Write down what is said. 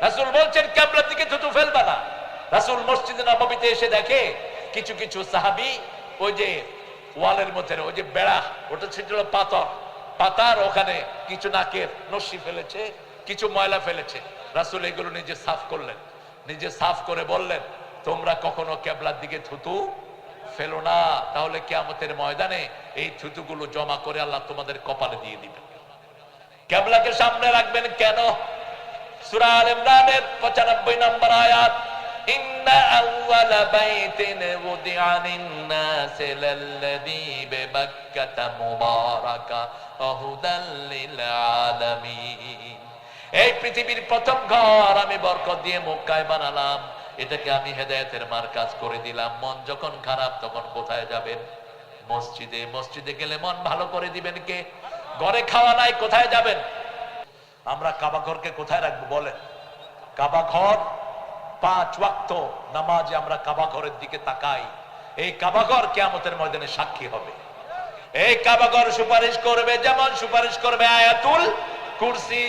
রাসূল বলছেন ক্যাবলার দিকে থুতু ফেলবা না? রাসূল মসজিদে নববীতে এসে দেখে, কিছু কিছু সাহাবী, ওই যে ওয়ালের মধ্যে, ওই যে বেড়া, ওটা ছিল পাথর। পাতার ওখানে কিছু নাকের নস্যি ফেলেছে, কিছু ময়লা ফেলেছে। রাসূল এগুলো নিজে সাফ করলেন। নিজে সাফ করে বললেন, তোমরা কখনো ক্যাবলার দিকে থুতু ফেলো না। তাহলে কিয়ামতের ময়দানে এই থুতুগুলো জমা করে আল্লাহ তোমাদের কপালে দিয়ে দিবেন। ক্যাবলাকে সামনে রাখবেন কেন? আল ইমরানের 95 নম্বর আয়াত এই পৃথিবীর প্রথম ঘর আমি বরকত দিয়ে মক্কায় বানালাম। এটাকে আমি হেদায়েতের মার্কাজ করে দিলাম। মন যখন খারাপ, তখন কোথায় যাবেন? মসজিদে। মসজিদে গেলে মন ভালো করে দিবেন কে? ঘরে খাওয়া নাই, কোথায় যাবেন? আমরা কাবা ঘরকে কোথায় রাখব বলে কাবা ঘর পাঁচ ওয়াক্ত নামাজে আমরা কাবা ঘরের দিকে তাকাই। এই কাবা ঘর কেয়ামতের ময়দানে সাক্ষী হবে। এই কাবা ঘর সুপারিশ করবে যেমন সুপারিশ করবে, আয়াতুল কুরসি